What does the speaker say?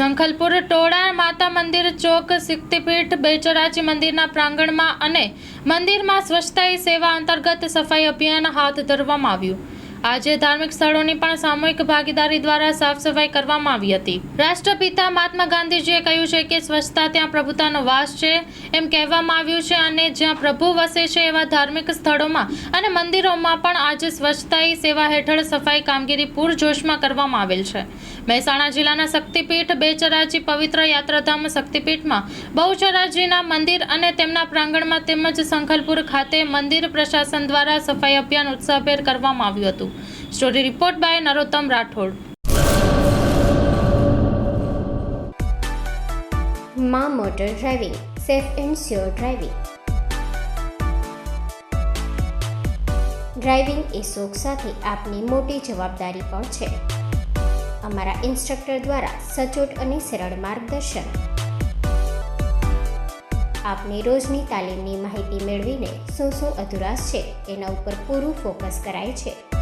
સંખલપુર ટોળા માતા મંદિર ચોક શક્તિપીઠ બેચરાજી મંદિરના પ્રાંગણમાં અને મંદિરમાં સ્વચ્છતા સેવા અંતર્ગત સફાઈ અભિયાન હાથ ધરવામાં આવ્યું. આજે ધાર્મિક સ્થળોની પણ સામૂહિક ભાગીદારી દ્વારા સાફ સફાઈ કરવામાં આવી હતી. રાષ્ટ્રપિતા મહાત્મા ગાંધીજીએ કહ્યું છે કે સ્વચ્છતા ત્યાં પ્રભુતાનો વાસ છે એમ કહેવામાં આવ્યું છે અને જ્યાં પ્રભુ વસે છે એવા ધાર્મિક સ્થળોમાં અને મંદિરોમાં પણ આજે સ્વચ્છતા સેવા હેઠળ સફાઈ કામગીરી પૂરજોશમાં કરવામાં આવેલ છે. મહેસાણા જિલ્લાના શક્તિપીઠ બેચરાજી પવિત્ર યાત્રાધામ શક્તિપીઠમાં બહુચરાજીના મંદિર અને તેમના પ્રાંગણમાં તેમજ સંખલપુર ખાતે મંદિર પ્રશાસન દ્વારા સફાઈ અભિયાન ઉત્સાહભેર કરવામાં આવ્યું હતું. Story report by Narottam Rathod. મા motor driving, safe and sure driving. Driving એ શોખ સાથે આપની મોટી જવાબદારી પણ છે. અમારા ઇન્સ્ટ્રક્ટર દ્વારા સચોટ અને સરળ માર્ગદર્શન. આપની રોજની તાલીમની માહિતી મેળવીને શું શું અધુરાશ છે, એના ઉપર પૂરું ફોકસ કરાય છે.